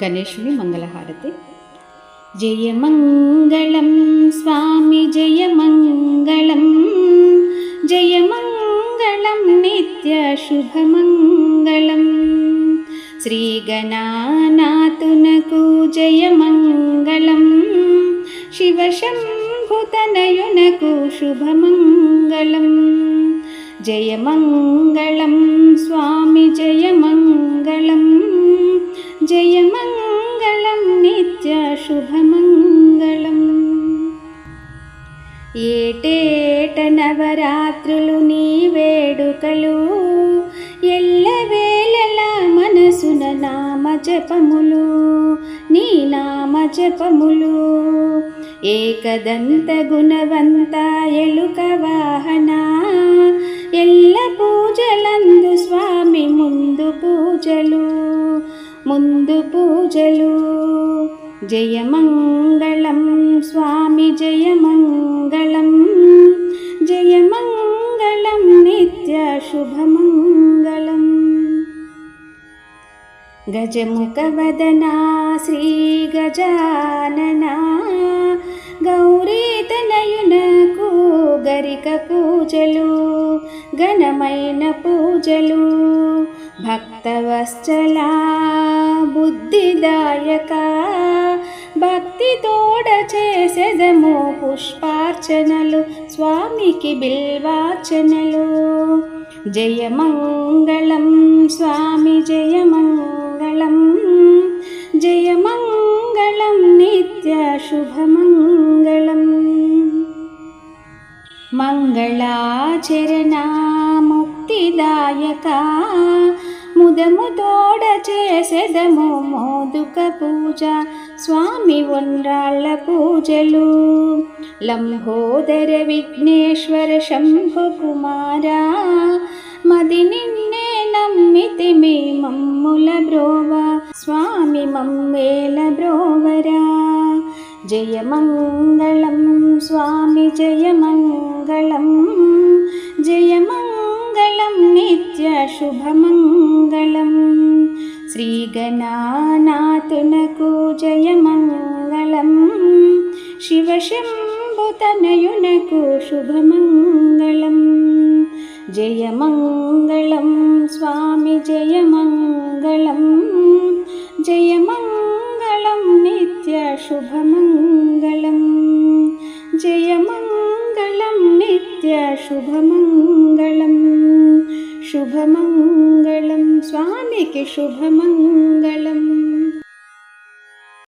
गणेशनि मङ्गलहारते जयमङ्गलं स्वामी जय मङ्गलं जय मङ्गलं नित्यशुभमङ्गलं श्रीगणानातु न को जय मङ्गलं शिवशम्भुतनयुनकुशुभमङ्गलं जय मङ्गलं स्वामी जय मङ्गलं जय శుభమంగళం ఏటేట నవరాత్రులు నీ వేడుకలు ఎల్లవేళలా మనసున నామ జపములు నీ నామ జపములు ఏకదంత గుణవంత ఎలుక వాహన ఎల్ల పూజలందు స్వామి ముందు పూజలు ముందు పూజలు. జయమంగళం స్వామి జయమంగళం జయమంగళం నిత్య శుభమంగళం గజముఖవదనా శ్రీ గజాననా గౌరీతనయునకు గరిక పూజలు ఘనమైన పూజలు భక్తవశ్చలా బుద్ధిదాయక. భక్తి తోడ చేసేదము పుష్పార్చనలు స్వామికి బిల్వార్చనలు. జయమంగళం స్వామి జయమంగళం జయమంగళం నిత్య శుభమంగళం. మంగళాచరణ ముక్తిదాయక మోదము తోడ చేసెదము మోదుక పూజ స్వామి ఉండ్రాళ్ళ పూజలు. లంబోదర విఘ్నేశ్వర శంభు కుమారా మది నిన్నే నమ్మితి మీ మమ్ముల బ్రోవ స్వామి మమ్మేల బ్రోవరా. జయమంగళం స్వామి జయమంగళం జయమంగళం. नित्यशुभमङ्गलम्। श्रीगणानातु जयमङ्गलम् को जय शिवशम्भुतनयुनको शुभमङ्गलं जयमङ्गलं स्वामि जयमङ्गलं जयमङ्गलं नित्यशुभमङ्गलं जयमङ्गलं नित्यशुभमङ्गलम्। शुभमङ्गलं स्वामीके शुभमङ्गलम्।